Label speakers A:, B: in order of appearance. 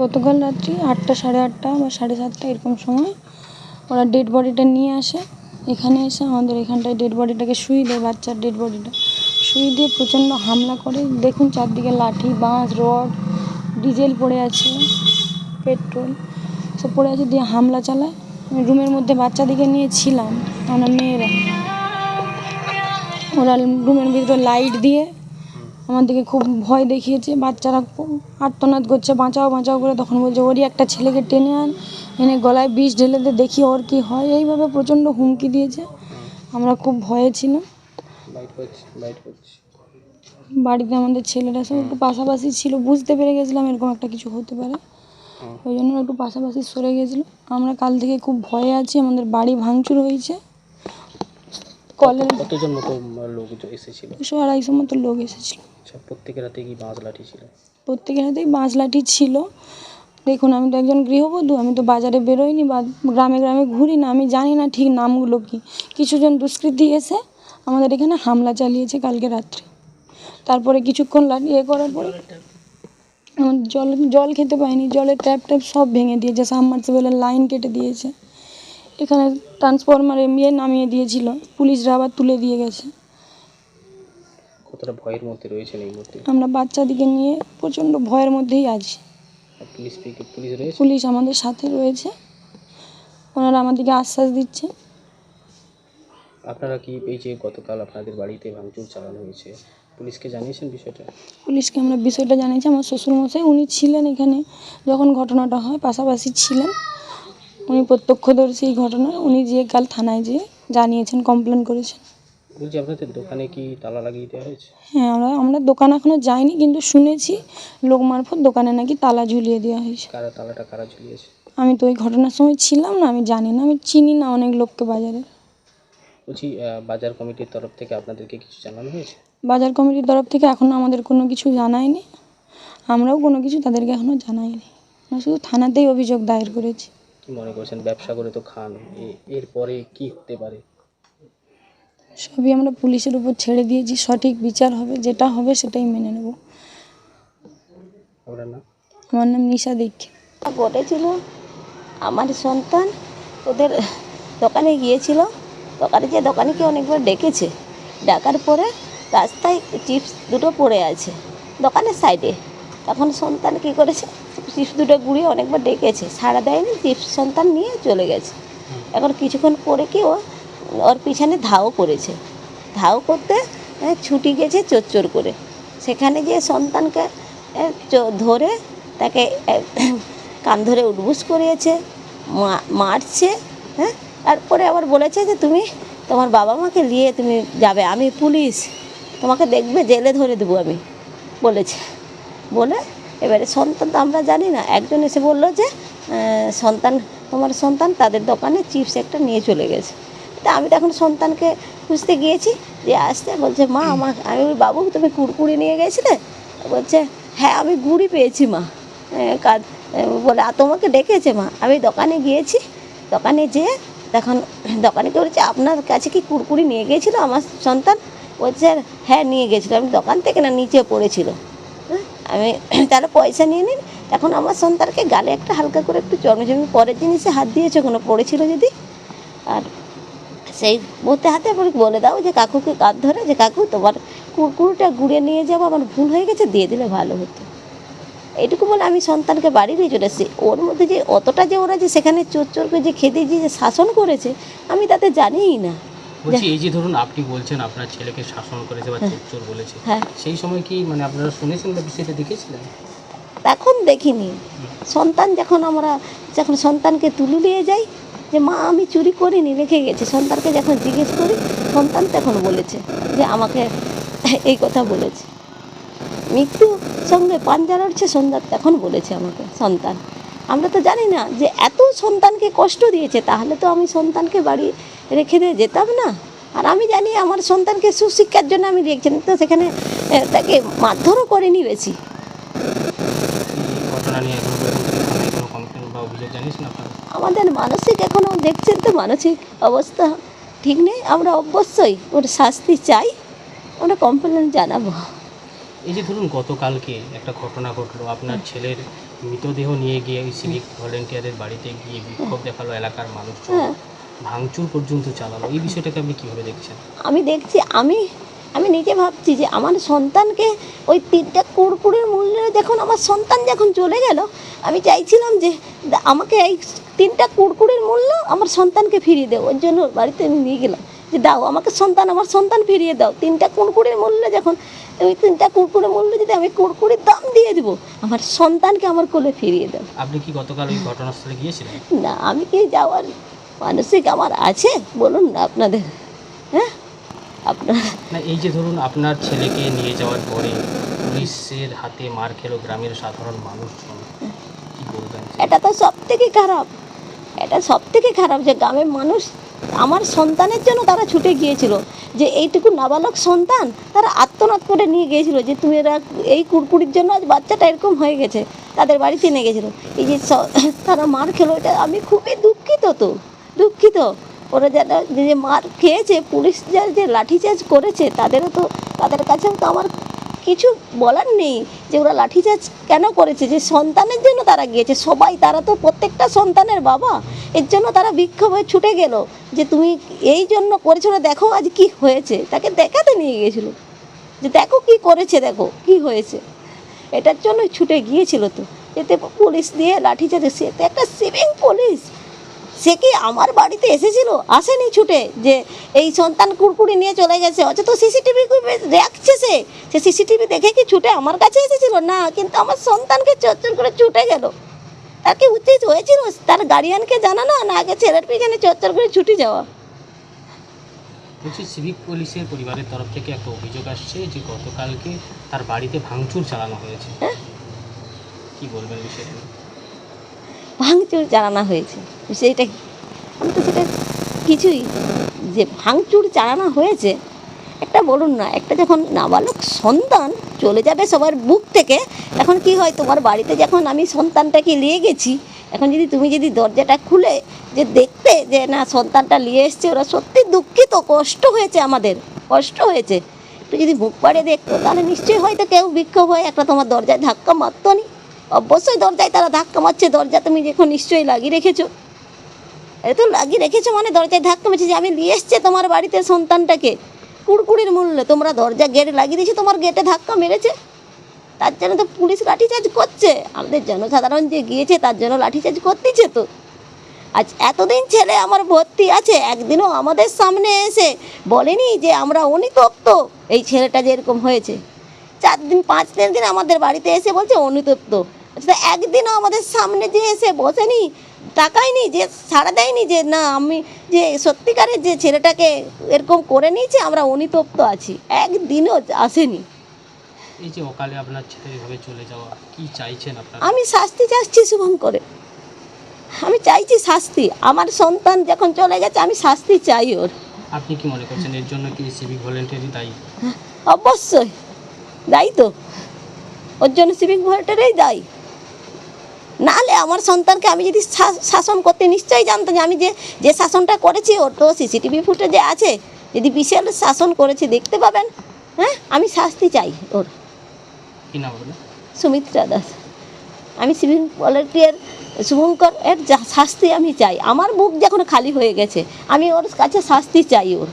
A: গতকাল রাত্রি আটটা, সাড়ে আটটা বা সাড়ে সাতটা এরকম সময় ওরা ডেড বডিটা নিয়ে আসে। এখানে এসে আমাদের এখানটায় ডেড বডিটাকে শুই দেয়, বাচ্চার ডেড বডিটা শুই দিয়ে প্রচণ্ড হামলা করে। দেখুন চারদিকে লাঠি, বাঁশ, রড, ডিজেল পড়ে আছে, পেট্রোল সব পড়ে আছে দিয়ে হামলা চালায়। রুমের মধ্যে বাচ্চাদিকে নিয়ে ছিলাম, আমরা মেয়েরা। ওরা রুমের ভিতরে লাইট দিয়ে আমার দিকে খুব ভয় দেখিয়েছে। বাচ্চারা খুব আর্তনাদ করছে বাঁচাও বাঁচাও করে। তখন বলছে ওরই একটা ছেলেকে টেনে আন এনে গলায় বিষ ঢেলে দে দেখি ওর কি হয়। এইভাবে প্রচণ্ড হুমকি দিয়েছে। আমরা খুব ভয়ে ছিলাম। বাড়িতে আমাদের ছেলেরা সব একটু পাশাপাশি ছিল বুঝতে পেরে গেছিলাম এরকম একটা কিছু হতে পারে। ওই জন্য একটু পাশাপাশি সরে গেছিল। আমরা কাল থেকে খুব ভয়ে আছি আমাদের বাড়ি ভাঙচুর হয়েছে। কলের
B: কতজন মতো লোক এসেছিল?
A: দুশো আড়াইশো মতো লোক এসেছিল।
B: আচ্ছা প্রত্যেকের হাতে কি বাঁশ লাঠি ছিল?
A: প্রত্যেকের হাতেই বাঁশ লাঠি ছিল। দেখুন আমি তো একজন গৃহবধূ আমি তো বাজারে বেরোইনি বা গ্রামে গ্রামে ঘুরি না আমি জানি না ঠিক নামগুলো কী। কিছুজন দুষ্কৃতী এসে আমাদের এখানে হামলা চালিয়েছে কালকে রাত্রে। তারপরে কিছুক্ষণ লাঠি ইয়ে করার পরে জল জল খেতে পাইনি জলের ট্যাপ ট্যাপ সব ভেঙে দিয়েছে সাবমার্সিবলের লাইন কেটে দিয়েছে। এখানে ট্রান্সফরমার এমবিএ নামিয়ে দিয়েছিল। পুলিশরা আবার তুলে দিয়ে গেছে।
B: কতটা ভয়ের মধ্যে রয়েছেন এই মুহূর্তে?
A: আমরা বাচ্চাদিকে নিয়ে প্রচণ্ড ভয়ের মধ্যেই আছি।
B: পুলিশ পিকে- পুলিশ রয়েছে?
A: পুলিশ আমাদের সাথে রয়েছে। ওনারা আমাদেরকে আশ্বাস দিচ্ছে।
B: আপনারা কি এই যে গতকাল আপনাদের বাড়িতে ভাঙচুর চালানো হয়েছে পুলিশকে জানিয়েছেন বিষয়টা?
A: পুলিশকে আমরা বিষয়টা জানিয়েছি। আমার শ্বশুরমশাই উনি ছিলেন এখানে যখন ঘটনাটা হয় পাশাপাশি ছিলেন। উনি প্রত্যক্ষদর্শী এই ঘটনার উনি যেয়ে কাল থানায় যেয়ে জানিয়েছেন কমপ্লেন করেছেন।
B: বলছি আপনাদের দোকানে কি তালা লাগিয়ে দেওয়া হয়েছে?
A: হ্যাঁ আমরা আমরা দোকান এখনও যাইনি কিন্তু শুনেছি লোক মারফত দোকানে নাকি তালা ঝুলিয়ে দেওয়া হয়েছে।
B: কারা তালাটা কারা ঝুলিয়েছে?
A: আমি তো ওই ঘটনার সময় ছিলাম না আমি জানি না আমি চিনি না অনেক লোককে বাজারে।
B: বলছি আহ, বাজার কমিটির তরফ থেকে আপনাদেরকে কিছু জানানো হয়েছে?
A: বাজার কমিটির তরফ থেকে এখনও আমাদের কোনো কিছু জানায়নি আমরাও কোনো কিছু তাদেরকে এখনও জানাইনি। আমরা শুধু থানাতেই অভিযোগ দায়ের করেছি।
B: কি মনে করছেন? ব্যবসা করে তো খান। এরপরে কি হতে পারে?
A: সবই আমরা পুলিশের উপর ছেড়ে দিয়েছি। সঠিক বিচার হবে যেটা হবে সেটাই মেনে নেব।
B: আপনার না
A: আমার নাম নিশা দীক্ষিত।
C: ঘটেছিল আমার সন্তান ওদের দোকানে গিয়েছিল। দোকানে যে দোকানিকে অনেকবার ডেকেছে ডাকার পরে রাস্তায় চিপস দুটো পড়ে আছে দোকানের সাইডে তখন সন্তান কী করেছে? চিপস দুটো গুঁড়িয়ে অনেকবার ডেকেছে, সাড়া দেয়নি চিপস সন্তান নিয়ে চলে গেছে। এখন কিছুক্ষণ পরে কি ও, ওর পিছনে ধাও করেছে। ধাও করতে ছুটি গেছে চোর করে। সেখানে যে সন্তানকে ধরে তাকে কান ধরে উঠবুস করিয়েছে মারছে হ্যাঁ? তারপরে আবার বলেছে যে, তুমি তোমার বাবা মাকে নিয়ে তুমি যাবে, আমি পুলিশ, তোমাকে দেখবে, জেলে ধরে দেবো আমি। বলেছে। বলে এবারে সন্তান তো আমরা জানি না একজন এসে বলল যে সন্তান তোমার সন্তান তাদের দোকানে চিপস একটা নিয়ে চলে গেছে। তা আমি তখন সন্তানকে খুঁজতে গিয়েছি যে আসতে বলছে মা আমার আমি বলি, বাবু তুমি কুড়কুড়ি নিয়ে গেছিলে? বলছে হ্যাঁ আমি গুড়ি পেয়েছি মা। কাজ বলে আর তোমাকে ডেকেছে মা? আমি দোকানে গিয়েছি দোকানে যেয়ে তখন দোকানিকে বলেছে আপনার কাছে কি কুড়কুড়ি নিয়ে গিয়েছিল আমার সন্তান? বলছে হ্যাঁ নিয়ে গেছিল আমি দোকান থেকে না নিচে পড়েছিল। আমি তাহলে পয়সা নিয়ে নিন। এখন আমার সন্তানকে গালে একটা হালকা করে একটু জমি পরের জিনিসে হাত দিয়েছে, কোনো পড়েছিল যদি? আর সেই মুহূর্তে হাতে পরে বলে দাও যে কাকুকে কাঁধ ধরে, যে কাকু তোমার কুরকুরটা গুড়ে নিয়ে যাব আমার ভুল হয়ে গেছে, দিয়ে দিলে ভালো হতো। এইটুকু বলে আমি সন্তানকে বাড়ি নিয়ে চলে এসেছি। ওর মধ্যে যে অতটা যে ওরা যে সেখানে চোর চোরকে যে খেতে যে শাসন করেছে, আমি তাতে জানিই না।
B: বলছি এই যে ধরুন আপনি বলছেন আপনার ছেলেকে শাসন করেছে বা চোর চোর বলেছে
C: হ্যাঁ।
B: সেই সময় কি মানে আপনারা শুনেছেন বা বিষয়টা দেখেছিলেন?
C: এখন দেখিনি। সন্তান যখন আমরা যখন সন্তানকে তুলে নিয়ে যাই যে মা আমি চুরি করিনি রেখে গেছি। সন্তানকে যখন জিজ্ঞেস করি সন্তান তখন বলেছে যে আমাকে এই কথা বলেছে। মৃত্যু সঙ্গে পাঞ্জা লড়ছে সন্তান তখন বলেছে আমাকে সন্তান। আমরা তো জানি না যে এত সন্তানকে কষ্ট দিয়েছে তাহলে তো আমি সন্তানকে বাড়ি রেখে দিয়ে যেতাম না। আর আমি জানি আমার সন্তানকে সুশিক্ষার জন্য আমি রেখেছি তো সেখানে তাকে মারধরও করিনি বেশি। আমাদের মানসিক এখনও দেখছেন তো মানসিক অবস্থা ঠিক নেই। আমরা অবশ্যই ওর শাস্তি চাই আমরা কমপ্লেন জানাব।
B: এই যে ধরুন গতকালকে একটা ঘটনা ঘটলো আপনার ছেলের মৃতদেহ নিয়ে গিয়ে ওই সিভিক ভলেন্টিয়ারের বাড়িতে গিয়ে বিক্ষোভ দেখাল এলাকার মানুষজন।
C: হ্যাঁ।
B: ভাঙচুর পর্যন্ত চালালো এই বিষয়টাকে আপনি কীভাবে দেখছেন?
C: আমি দেখছি আমি আমি নিজে ভাবছি যে আমার সন্তানকে ওই তিনটা কুড়কুড়ের মূল্যে যখন আমার সন্তান যখন চলে গেল আমি চাইছিলাম যে আমাকে এই তিনটা কুড়কুড়ের মূল্য আমার সন্তানকে ফিরিয়ে দেও। ওর জন্য বাড়িতে আমি নিয়ে গেলাম যে দাও আমাকে সন্তান আমার সন্তান ফিরিয়ে দাও। তিনটা কুড়কুড়ের মূল্য যখন ওই তিনটা কুড়কুড়ের মূল্য যদি আমি কুড়কুড়ির দাম দিয়ে দেবো আমার সন্তানকে আমার কোলে ফিরিয়ে দাও
B: আপনি কি গতকাল ওই ঘটনাস্থলে গিয়েছিলেন?
C: না আমি কি যাওয়ার মানসিক আমার আছে বলুন না আপনাদের হ্যাঁ? আপনার
B: না এই যে ধরুন আপনার ছেলেকে নিয়ে যাওয়ার পরে পুলিশের হাতে মার খেলো গ্রামের সাধারণ মানুষজন কি বলবেন?
C: এটা তো সব থেকে খারাপ এটা সব থেকে খারাপ যে গ্রামের মানুষ আমার সন্তানের জন্য তারা ছুটে গিয়েছিল যে এইটুকু নাবালক সন্তান তারা আত্মনাদ করে নিয়ে গিয়েছিল যে তুমি এরা এই কুড়কুড়ির জন্য আজ বাচ্চাটা এরকম হয়ে গেছে তাদের বাড়িতে নিয়ে গেছিল। এই যে তারা মার খেলো এটা আমি খুবই দুঃখিত তো। দুঃখিত। ওরা যারা যে মার খেয়েছে, পুলিশ যা যে লাঠিচার্জ করেছে, তাদেরও তো, তাদের কাছেও তো আমার কিছু বলার নেই যে ওরা লাঠিচার্জ কেন করেছে, যে সন্তানের জন্য তারা গিয়েছে। সবাই, তারা তো প্রত্যেকটা সন্তানের বাবা। এর জন্য তারা বিক্ষোভ হয়ে ছুটে গেল যে তুমি এই জন্য করেছ দেখো আজ কি হয়েছে। তাকে দেখাতে নিয়ে গিয়েছিল। যে দেখো কি করেছে, দেখো কি হয়েছে। এটার জন্যই ছুটে গিয়েছিল তো। এতে পুলিশ দিয়ে লাঠিচার্জ, সে তো একটা সিভিং পুলিশ। সে কি আমার বাড়িতে এসেছিল? আসেনি ছুটে যে এই সন্তান কুড়কুড়ি নিয়ে চলে গেছে। অথচ তো সিসিটিভি রাখছে সে? সে সিসিটিভি দেখে কি ছুটে আমার কাছে এসেছিল? না কিন্তু আমার সন্তানকে চচ্চর করে ছুটে গেল। তার কি উচিত হয়েছিল? তার গার্ডিয়ানকে জানানো না? আগে ছেলের পিছনে চচ্চর করে ছুটে যাওয়া।
B: বলছি সিভিক পুলিশের পরিবারের তরফ থেকে একটা অভিযোগ আসছে যে গতকালকে তার বাড়িতে ভাঙচুর চালানো হয়েছে। কি বলবেন বিষয়টা?
C: ভাঙচুর চালানো হয়েছে। সেইটা কি? আমি তো সেটা কিছুই যে ভাঙচুর চালানো হয়েছে, একটা বলুন না, একটা যখন নাবালক সন্তান চলে যাবে সবার বুক থেকে, এখন কি হয়? তোমার বাড়িতে যখন আমি সন্তানটাকে নিয়ে গেছি, এখন যদি তুমি যদি দরজাটা খুলে যে দেখতে যে না, সন্তানটা নিয়ে এসছে, ওরা সত্যি দুঃখিত, কষ্ট হয়েছে আমাদের, কষ্ট হয়েছে। একটু যদি বুক পাড়ে দেখতো, তাহলে নিশ্চয়ই হয়তো কেউ বিক্ষোভ হয় একটা তোমার দরজায় ধাক্কা মারতো নি। অবশ্যই দরজায় তারা ধাক্কা মারছে, দরজা তুমি দেখো নিশ্চয়ই লাগিয়ে রেখেছো। এটা তো লাগিয়ে রেখেছো মানে দরজায় ধাক্কা মারছে যে আমি নিয়ে এসছে তোমার বাড়িতে সন্তানটাকে। কুড়কুড়ির মূল্যে, তোমরা দরজা গেট লাগিয়ে দিয়েছ, তোমার গেটে ধাক্কা মেরেছে। তার জন্য তো পুলিশ লাঠিচার্জ করছে। আমাদের জনসাধারণ যে গিয়েছে, তার জন্য লাঠিচার্জ করতেছে তো। আজ এতদিন ছেলে আমার ভর্তি আছে, একদিনও আমাদের সামনে এসে বলেনি যে আমরা অনুতপ্ত। এই ছেলেটা যে এরকম হয়েছে। চার দিন পাঁচ দিন দিন আমাদের বাড়িতে এসে বলছে অনুতপ্ত। একদিনও আমাদের সামনে যে এসে বসেনি তাকায়নি যে সাড়া দেয়নি যে না আমি যে সত্যিকারের যে ছেলেটাকে এরকম করে নিয়েছে আমরা অনুতপ্ত আছি। একদিনও আসেনি।
B: এই যে অকালে আপনার ছেলে এভাবে চলে যাওয়া কি চাইছেন আপনারা?
C: আমি শাস্তি চাচ্ছি শুভঙ্করে আমি চাইছি শাস্তি। আমার সন্তান যখন চলে গেছে আমি শাস্তি চাই ওর।
B: আপনি কি মনে করছেন এর জন্য কি সিভিক ভলেন্টিয়ারই দায়ী?
C: অবশ্যই। দায়ী তো। ওর জন্য সিভিক ভলেন্টারেই দায়ী। নাহলে আমার সন্তানকে আমি যদি শাসন করতে নিশ্চয়ই জানতাম যে আমি যে যে শাসনটা করেছি ওর তো সিসিটিভি ফুটেজে আছে। যদি বিশাল শাসন করেছি দেখতে পাবেন। হ্যাঁ আমি শাস্তি চাই ওর। সুমিত্রা দাস। আমি সিভিল ভলেন্টিয়ার শুভঙ্কর এর শাস্তি আমি চাই। আমার বুক যখন খালি হয়ে গেছে আমি ওর কাছে শাস্তি চাই ওর।